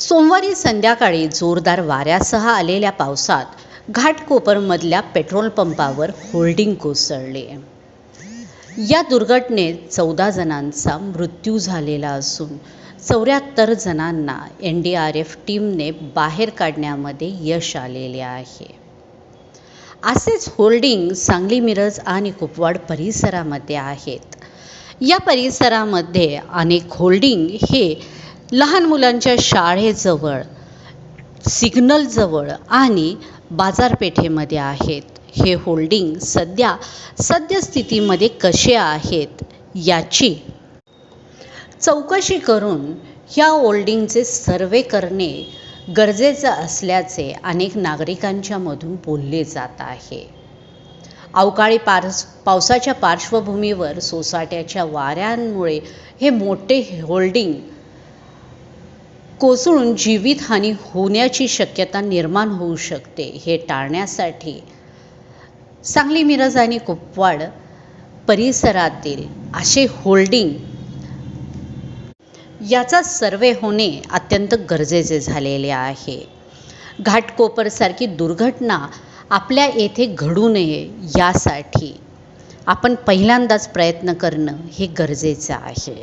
सोमवारी संध्याकाळी जोरदार वाऱ्यासह आलेल्या पावसात घाटकोपरमधल्या पेट्रोल पंपावर होल्डिंग कोसळले. या दुर्घटनेत चौदा जणांचा मृत्यू झालेला असून चौऱ्याहत्तर जणांना एन डी आर एफ टीमने बाहेर काढण्यामध्ये यश आलेले आहे. असेच होल्डिंग सांगली मिरज आणि कुपवाड परिसरामध्ये आहेत. या परिसरामध्ये अनेक होल्डिंग हे लहान मुलांच्या शाळेजवळ सिग्नलजवळ आणि बाजारपेठेमध्ये आहेत. हे होल्डिंग सध्या सद्यस्थितीमध्ये कसे आहेत याची चौकशी करून ह्या होल्डिंगचे सर्वे करणे गरजेचं असल्याचे अनेक नागरिकांच्या मधून बोलले जात आहे. अवकाळी पार्स पावसाच्या पार्श्वभूमीवर सोसाट्याच्या वाऱ्यांमुळे हे मोठे होल्डिंग कोसळून जीवितहानी होण्याची शक्यता निर्माण होऊ शकते हे टाळण्यासाठी सांगली मिरज आणि कुपवाड परिसरातील असे होल्डिंग याचा सर्वे होणे अत्यंत गरजेचे झालेले आहे. घाटकोपरसारखी दुर्घटना आपल्या येथे घडू नये यासाठी आपण पहिल्यांदाच प्रयत्न करणं हे गरजेचं आहे.